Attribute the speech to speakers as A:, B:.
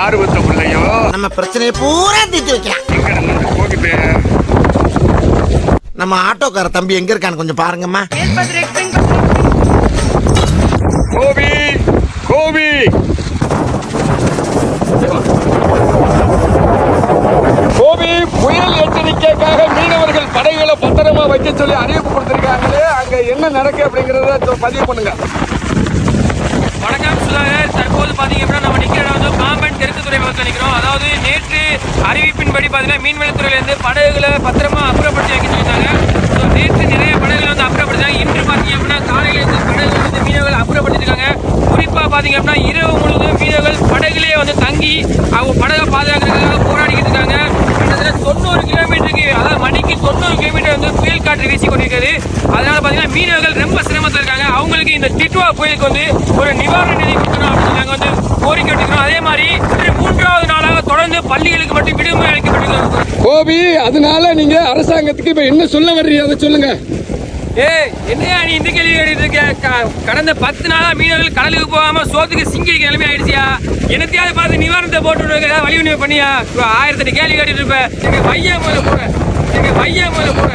A: யாரு வந்த பிள்ளையோ
B: நம்ம பிரச்சனையை பூரா தீர்த்து வைக்கலாம்.
A: நம்ம இந்த கோபி
B: நம்ம ஆட்டோக்கார தம்பி எங்க இருக்கான்னு கொஞ்சம் பாருங்கம்மா.
A: கோபி கோபி. கோபி புயல் எச்சரிக்கைக்காக மீனவர்கள் படகுகளை பத்திரமா வைக்க சொல்லி அறிவிப்பு கொடுத்திருக்காங்களே அங்க என்ன நடக்கு அப்படிங்கறத பதிவு பண்ணுங்க.
C: வணக்கம் சுதாகர் தற்போது பார்த்தீங்க அப்படின்னா நம்ம நிற்கிற இடம் வந்து பாம்பன் தெற்கு அதாவது நேற்று அறிவிப்பின்படி பார்த்தீங்கன்னா மீன்வளத்துறையிலேருந்து படகுகளை பத்திரமா அப்புறப்படுத்தி வைக்க சொல்லியிருந்தாங்க ஸோ நேற்று நிறைய படகுகள் வந்து அப்புறப்படுத்தாங்க இன்று பார்த்தீங்க அப்படின்னா காலையிலேருந்து படகுகள் வந்து மீனவர்கள் அப்புறப்படுத்திருக்காங்க குறிப்பாக பார்த்தீங்க அப்படின்னா இரவு முழுவதும் மீனவர்கள் படகுலேயே வந்து தங்கி அவங்க படகை பாதுகாக்கிறதுக்காக போராடிக்கிட்டு இருக்காங்க. கிட்டத்தட்ட தொண்ணூறு கிலோமீட்டருக்கு அதாவது மணிக்கு தொண்ணூறு கிலோமீட்டர் வந்து புயல் காற்று வீசி கொண்டிருக்கிறது. அதனால பார்த்தீங்கன்னா மீனவர்கள் ரொம்ப சிரமத்தில் இருக்காங்க. அவங்களுக்கு இந்த டிட்வா புயலுக்கு வந்து ஒரு நிவாரண நிதி கொடுக்கணும் அப்படின்னு நாங்கள் வந்து பள்ளிகளுக்கு மட்டும் விடுமுறை அளிக்கப்பட்டிருக்கிறது
A: கோபி அதனால நீங்க அரசாங்கத்துக்கு இப்ப என்ன சொல்ல வர்றீங்க? அதை சொல்லுங்க.
C: ஏய் என்னையா நீ இந்த கேள்வி கேட்டுட்டு இருக்க? கடந்த பத்து நாளா மீனவர்கள் கடலுக்கு போகாம சோத்துக்கு சிங்கிக்கு நிலைமை ஆயிடுச்சியா? என்னத்தையாவது பார்த்து நிவாரணத்தை போட்டு ஏதாவது வழி உணவு பண்ணியா? ஆயிரத்தெட்டு கேள்வி கேட்டுட்டு இருப்ப. எங்க பையன் முதல்ல போற எங்க பையன் முதல்ல போற